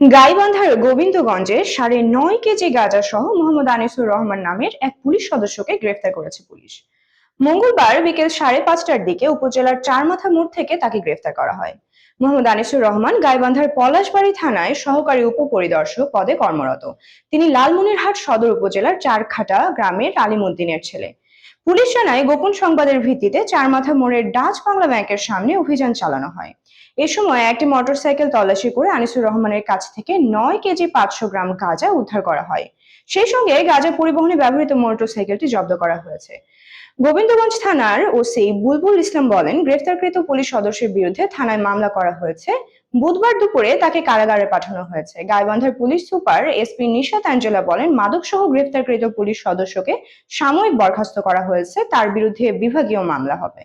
গাইবান্ধার গোবিন্দগঞ্জে সাড়ে নয় কেজি গাঁজা সহ মোহাম্মদ আনিসুর রহমান নামের এক পুলিশ সদস্যকে গ্রেফতার করেছে পুলিশ। মঙ্গলবার বিকেল সাড়ে পাঁচটার দিকে উপজেলার চারমাথা মোড় থেকে তাকে গ্রেফতার করা হয়। মোহাম্মদ আনিসুর রহমান গাইবান্ধার পলাশবাড়ি থানায় সহকারী উপপরিদর্শক পদে কর্মরত। তিনি লালমনিরহাট সদর উপজেলার চারখাটা গ্রামের আলিমুদ্দিনের ছেলে। পুলিশ জানায়, গোপন সংবাদের ভিত্তিতে চারমাথা মোড়ের ডাচ বাংলা ব্যাংকের সামনে অভিযান চালানো হয়। এ সময় একটি মোটরসাইকেল তল্লাশি করে আনিসুর রহমানের কাছ থেকে নয় কেজি পাঁচশো গ্রাম গাঁজা উদ্ধার করা হয়। সেই সঙ্গে গাঁজা পরিবহনে ব্যবহৃত মোটরসাইকেলটি জব্দ করা হয়েছে। গোবিন্দগঞ্জ থানার ওসি বুলবুল ইসলাম বলেন, গ্রেফতারকৃত পুলিশ সদস্যের বিরুদ্ধে থানায় মামলা করা হয়েছে। বুধবার দুপুরে তাকে কারাগারে পাঠানো হয়েছে। গাইবান্ধার police super SP Nishat Angela বলেন, মাদকসহ গ্রেফতারকৃত পুলিশ সদস্যকে সাময়িক বরখাস্ত করা হয়েছে। তার বিরুদ্ধে বিভাগীয় মামলা হবে।